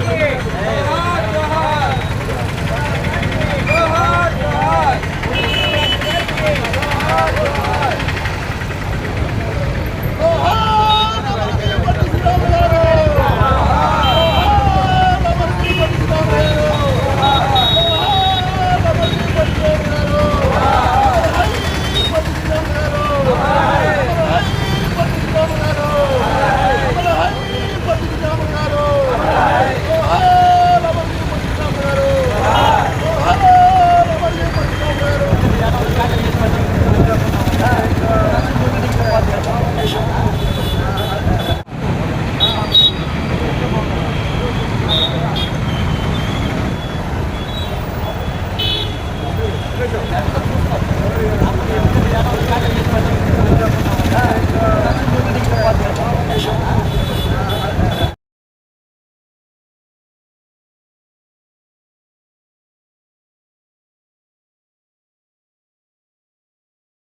É.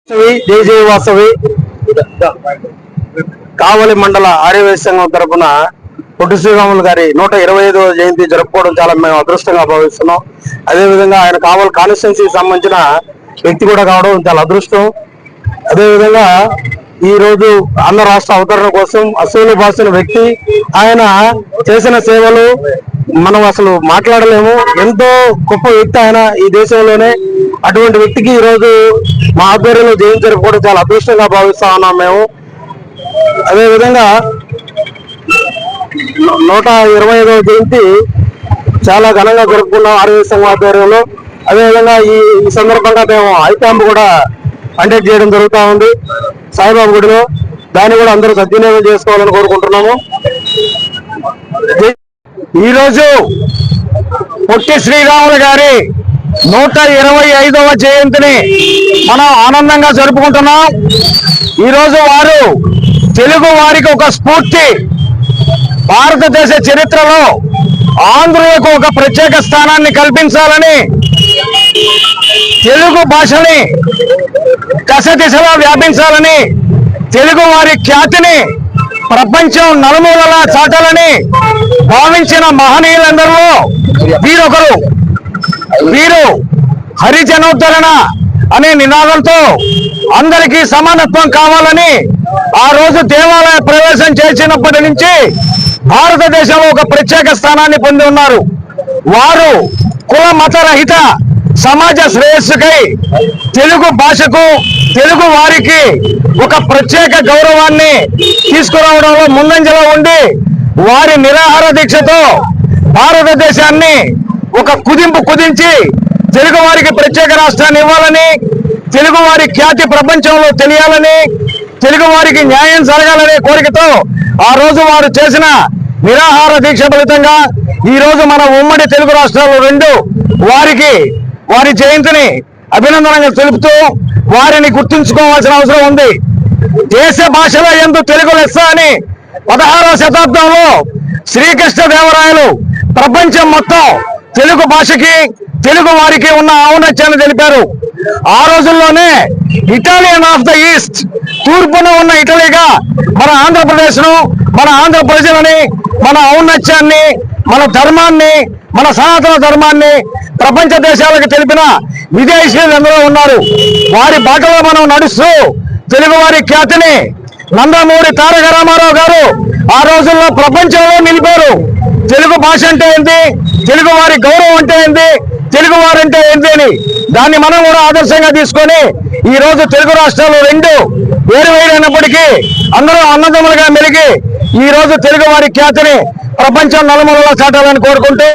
వాసవి వాసవి. కావలి మండల ఆర్యవేశ సంఘం తరపున పొట్టి శ్రీరాములు గారి నూట ఇరవై ఐదవ జయంతి జరుపుకోవడం చాలా మేము అదృష్టంగా భావిస్తున్నాం. అదేవిధంగా ఆయన కావలి కాన్స్టిట్యున్సీకి సంబంధించిన వ్యక్తి కూడా కావడం చాలా అదృష్టం. అదేవిధంగా ఈ రోజు ఆంధ్ర రాష్ట్ర అవతరణ కోసం అసూలు బాసిన వ్యక్తి ఆయన చేసిన సేవలు మనం అసలు మాట్లాడలేము. ఎంతో గొప్ప వ్యక్తి ఆయన ఈ దేశంలోనే. అటువంటి వ్యక్తికి ఈరోజు మా ఆధ్వర్యంలో జయం జరుపుకోవడం చాలా అదృష్టంగా భావిస్తా ఉన్నాం మేము. అదేవిధంగా నూట ఇరవై ఐదవ జయంతి చాలా ఘనంగా జరుపుకున్నాం ఆరోగ్య సంఘం ఆధ్వర్యంలో. అదేవిధంగా ఈ సందర్భంగా మేము ఐకాంప్ కూడా కండక్ట్ చేయడం జరుగుతూ ఉంది. సాయిబాబు గుడిలో దాన్ని కూడా అందరూ సద్వినియోగం చేసుకోవాలని కోరుకుంటున్నాము. ఈరోజు పొట్టి శ్రీరాములు గారి నూట ఇరవై ఐదవ జయంతిని మనం ఆనందంగా జరుపుకుంటున్నాం. ఈరోజు వారు తెలుగు వారికి ఒక స్ఫూర్తి. భారతదేశ చరిత్రలో ఆంధ్రులకు ఒక ప్రత్యేక స్థానాన్ని కల్పించాలని తెలుగు భాషని దశ దిశగా వ్యాపించాలని తెలుగు వారి ఖ్యాతిని ప్రపంచం నలుమూలలా చాటాలని భావించిన మహనీయులందరిలో వీరొకరు. వీరు హరిజనోద్ధరణ అనే నినాదంతో అందరికీ సమానత్వం కావాలని ఆ రోజు దేవాలయ ప్రవేశం చేసినప్పటి నుంచి భారతదేశంలో ఒక ప్రత్యేక స్థానాన్ని పొంది ఉన్నారు. వారు కుల మత రహిత సమాజ శ్రేయస్సుకై తెలుగు భాషకు తెలుగు వారికి ఒక ప్రత్యేక గౌరవాన్ని తీసుకురావడంలో ముందంజలో ఉండి వారి నిరాహార దీక్షతో భారతదేశాన్ని ఒక కుదింపు కుదించి తెలుగు వారికి ప్రత్యేక రాష్ట్రాన్ని ఇవ్వాలని తెలుగు వారి ఖ్యాతి ప్రపంచంలో తెలియాలని తెలుగు వారికి న్యాయం జరగాలనే కోరికతో ఆ రోజు వారు చేసిన నిరాహార దీక్ష ఫలితంగా ఈ రోజు మన ఉమ్మడి తెలుగు రాష్ట్రాలు రెండు వారికి వారి జయంతిని అభినందనంగా తెలుపుతూ వారిని గుర్తుంచుకోవాల్సిన అవసరం ఉంది. దేశ భాషలో ఎందు తెలుగు లెస్స అని పదహారవ శతాబ్దంలో శ్రీకృష్ణ దేవరాయలు ప్రపంచం మొత్తం తెలుగు భాషకి తెలుగు వారికి ఉన్న ఔన్నత్యాన్ని తెలిపారు. ఆ రోజుల్లోనే ఇటాలియన్ ఆఫ్ ద ఈస్ట్ తూర్పున ఉన్న ఇటలీగా మన ఆంధ్రప్రదేశ్ను మన ఆంధ్ర ప్రజలని మన ఔన్నత్యాన్ని మన ధర్మాన్ని మన సనాతన ధర్మాన్ని ప్రపంచ దేశాలకు తెలిపిన విదేశీయులు ఎందరో ఉన్నారు. వారి బాటలో మనం నడుస్తూ తెలుగువారి ఖ్యాతిని నందమూరి తారక రామారావు గారు ఆ రోజుల్లో ప్రపంచంలో నిలిపారు. తెలుగు భాష అంటే ఏంటి తెలుగు వారి గౌరవం అంటే ఏంటి తెలుగు వారంటే ఏంటి అని దాన్ని మనం కూడా ఆదర్శంగా తీసుకొని ఈ రోజు తెలుగు రాష్ట్రాలు రెండు వేరు వేరైనప్పటికీ అందరూ అన్నదమ్ములుగా మెలిగి ఈ రోజు తెలుగు వారి ఖ్యాతిని ప్రపంచం నలుమూలలో చాటాలని కోరుకుంటూ